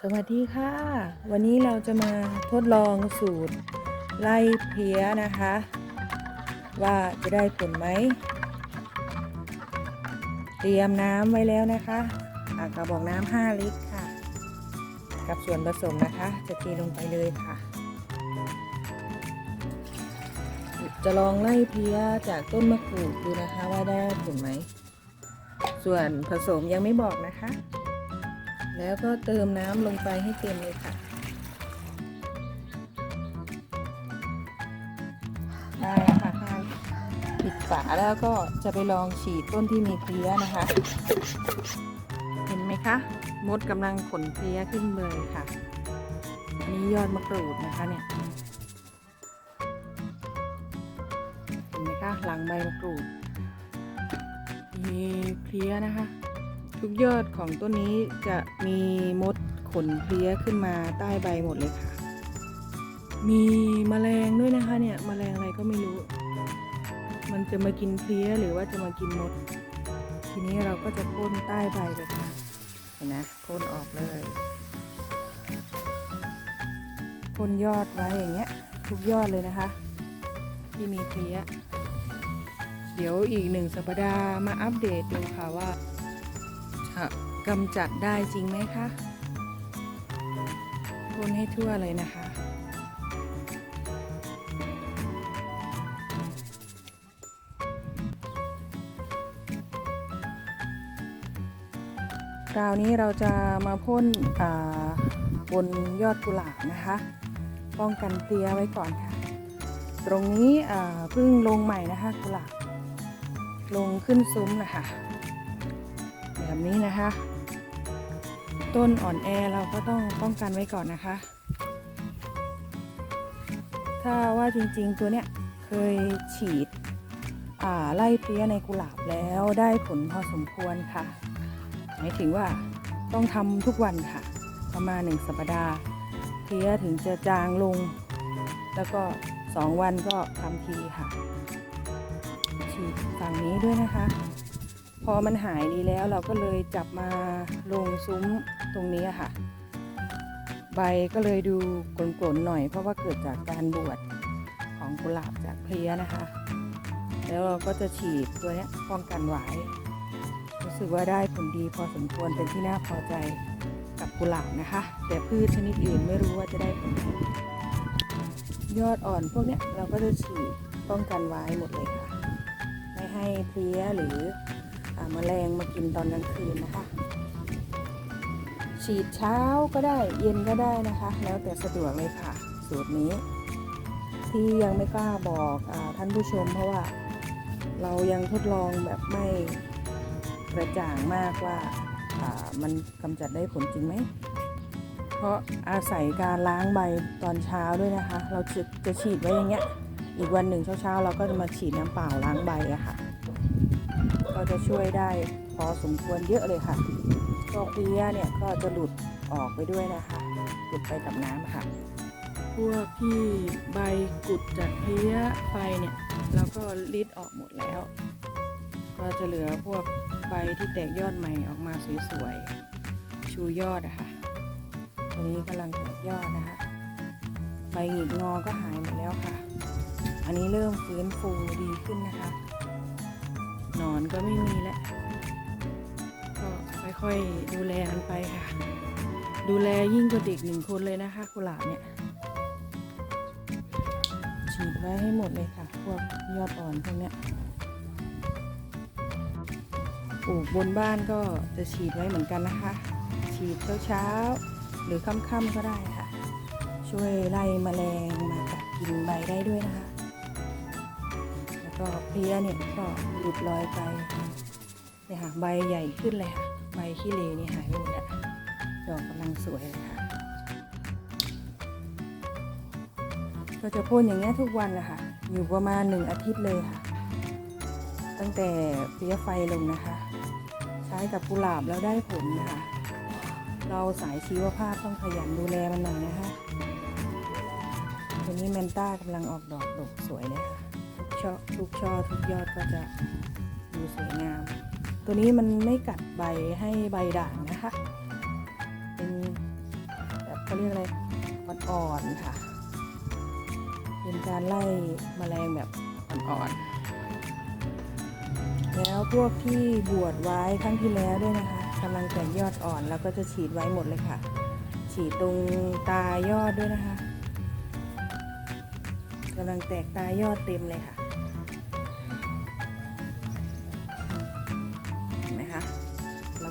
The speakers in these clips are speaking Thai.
สวัสดีค่ะ วันนี้เราจะมาทดลองสูตรไล่เพี้ยนะคะ ว่าจะได้ผลไหม เตรียมน้ำไว้แล้วนะคะอ่ากระบอกน้ำ5ลิตรค่ะ กับส่วนผสมนะคะ จะเทลงไปเลยค่ะ จะลองไล่เพี้ยจากต้นมะกรูดดูนะคะว่าได้ผลไหม ส่วนผสมยังไม่บอกนะคะ แล้วก็เติมน้ำลงไปให้เต็มเลยค่ะได้แล้วค่ะปิดฝาแล้วก็จะไปลองฉีดต้นที่มีเพลี้ยนะคะ เห็นไหมคะมดกำลังขนเพลี้ยขึ้นเลยค่ะอันนี้ยอดมะกรูดนะคะเนี่ยเห็นไหมคะหลังใบมะกรูดมีเพลี้ยนะคะ ทุกยอดของต้นนี้จะมีมดขนเพลี้ยขึ้นมาใต้ใบหมดเลยค่ะ มีแมลงด้วยนะคะเนี่ยแมลงอะไรก็ไม่รู้ มันจะมากินเพลี้ยหรือว่าจะมากินมด ทีนี้เราก็จะพ่นใต้ใบเลยค่ะเห็นนะพ่นออกเลยพ่นยอดไว้อย่างเงี้ย ทุกยอดเลยนะคะ ที่มีเพลี้ย เดี๋ยวอีกหนึ่งสัปดาห์มาอัปเดตดูค่ะว่า กำจัดได้จริงไหมคะคนให้ทั่วเลยนะคะ คราวนี้เราจะมาพ่นบนยอดกุหลาบนะคะ ป้องกันเพลี้ยไว้ก่อนค่ะ ตรงนี้เพิ่งลงใหม่นะคะกุหลาบลงขึ้นซุ้มนะคะ แบบนี้นะคะ ต้นอ่อนแอเราก็ต้องป้องกันไว้ก่อนนะคะ ถ้าว่าจริงๆตัวเนี้ยเคยฉีดไล่เพี้ยในกุหลาบแล้วได้ผลพอสมควรค่ะ หมายถึงว่าต้องทำทุกวันค่ะ ประมาณหนึ่งสัปดาห์เพี้ยถึงจะจางลง แล้วก็สองวันก็ทำทีค่ะ ฉีดฝั่งนี้ด้วยนะคะ พอมันหายดีแล้วเราก็เลยจับมาลงซุ้มตรงนี้ค่ะ ใบก็เลยดูกลนๆหน่อย เพราะว่าเกิดจากการบวชของกุหลาบจากเพลียนะคะ แล้วเราก็จะฉีดตัวนี้ป้องกันไว้รู้สึกว่าได้ผลดีพอสมควรเป็นที่น่าพอใจกับกุหลาบนะคะ แต่พืชชนิดอื่นไม่รู้ว่าจะได้ผลยอดอ่อนพวกนี้เราก็จะฉีดป้องกันไว้หมดเลยค่ะ ไม่ให้เพลี้ยหรือ อาแมลงมากินตอนกลางคืนนะคะ ฉีดเช้าก็ได้เย็นก็ได้นะคะ แล้วแต่สะดวกเลยค่ะ สูตรนี้ ที่ยังไม่กล้าบอกอท่านผู้ชมเพราะว่า เรายังทดลองแบบไม่กระจ่างมากว่ามันกำจัดได้ผลจริงไหม เพราะอาศัยการล้างใบตอนเช้าด้วยนะคะ เราจะจะฉีดไว้อย่างเงี้ย อีกวันหนึ่งเช้าๆเราก็จะมาฉีดน้ำเปล่าล้างใบอะค่ะ จะช่วยได้พอสมควรเยอะเลยค่ะดอกเพี้ยเนี่ยก็จะหลุดออกไปด้วยนะคะ หลุดไปกับน้ำค่ะ พวกที่ใบกุดจากเพี้ยไฟเนี่ยเราก็รีดออกหมดแล้ว ก็จะเหลือพวกใบที่แตกยอดใหม่ออกมาสวยๆ ชูยอดอะค่ะตรงนี้กำลังแตกยอดนะคะ ใบหงิกงอก็หายหมดแล้วค่ะ อันนี้เริ่มฟื้นฟูดีขึ้นนะคะ นอนก็ไม่มีแล้วก็ค่อยๆดูแลกันไปค่ะ ดูแลยิ่งกว่าเด็กหนึ่งคนเลยนะคะกุหลาบเนี่ยฉีดไว้ให้หมดเลยค่ะ พวกยอดอ่อนพวกเนี้ยปลูกบนบ้านก็จะฉีดไว้เหมือนกันนะคะ ฉีดเช้าๆหรือค่ำๆก็ได้ค่ะ ช่วยไล่แมลงมากัดกินใบได้ด้วยนะคะ ก็เพี้ยเนี่ยก็หลุดลอยไปเนี่ยค่ะใบใหญ่ขึ้นเลยค่ะใบขี้เลนี่หายไปหมดแล้วดอกกำลังสวยเลยค่ะก็จะพ่นอย่างเงี้ยทุกวันนะคะอยู่ประมาณหนึ่งอาทิตย์เลยค่ะ ตั้งแต่เพี้ยไฟลงนะคะ ใช้กับกุหลาบแล้วได้ผลนะคะเราสายชีวภาพต้องขยันดูแลมันหน่อยนะคะตัวนี้แมนต้ากำลังออกดอกดกสวยเลยค่ะ ช่อทุกช่อทุกยอดก็จะดูสวยงาม ตัวนี้มันไม่กัดใบให้ใบด่างนะคะ เป็นแบบเขาเรียกอะไรอ่อนๆค่ะ เป็นการไล่แมลงแบบอ่อนๆ แล้วพวกที่บวชไว้ครั้งที่แล้วด้วยนะคะกำลังแตกยอดอ่อนแล้วก็จะฉีดไว้หมดเลยค่ะ ฉีดตรงตายอดด้วยนะคะกำลังแตกตายอดเต็มเลยค่ะ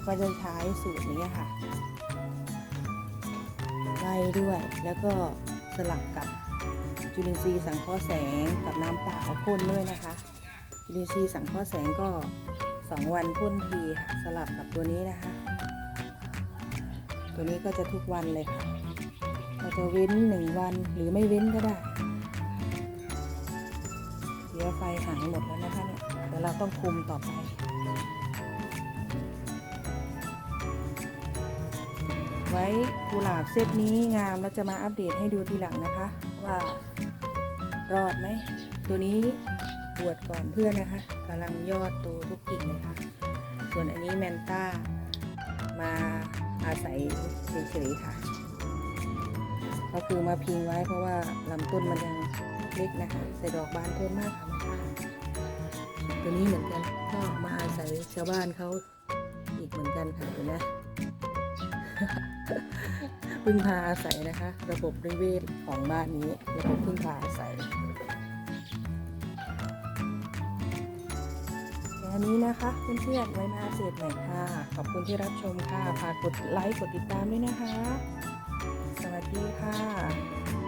ก็จะใช้สูตรนี้ค่ะไล่ด้วยแล้วก็สลับกับจุลินทรีย์สังเคราะห์แสงกับน้ำเปล่าพ่นด้วยนะคะ จุลินทรีย์สังเคราะห์แสงก็ 2 วันพ่นทีค่ะสลับกับตัวนี้นะคะ ตัวนี้ก็จะทุกวันเลยค่ะเราจะเว้นหนึ่งวันหรือไม่เว้นก็ได้เดี๋ยวไฟหายหมดแล้วนะคะเนี่ยเดี๋ยวเราต้องคุมต่อไป ไว้กุหลาบเซตนี้งามแล้วจะมาอัปเดตให้ดูทีหลังนะคะ ว่ารอดไหมตัวนี้บวชก่อนเพื่อนนะคะกำลังยอดโตทุกกิ่งเลยค่ะ ส่วนอันนี้แมนต้ามาอาศัยเฉยๆค่ะ ก็คือมาพิงไว้เพราะว่าลำต้นมันยังเล็กนะคะแต่ดอกบานเพิ่มมากค่ะแมนตัวนี้เหมือนกันก็มาอาศัยชาวบ้านเขาอีกเหมือนกันค่ะเห็นไหม พึ่งพาอาศัยนะคะ ระบบนิเวศของบ้านนี้ระบบพึ่งพาอาศัยแค่นี้นะคะเพื่อนๆไว้มาอัปเดตใหม่ค่ะ ขอบคุณที่รับชมค่ะฝากกดไลค์กดติดตามด้วยนะคะ สวัสดีค่ะ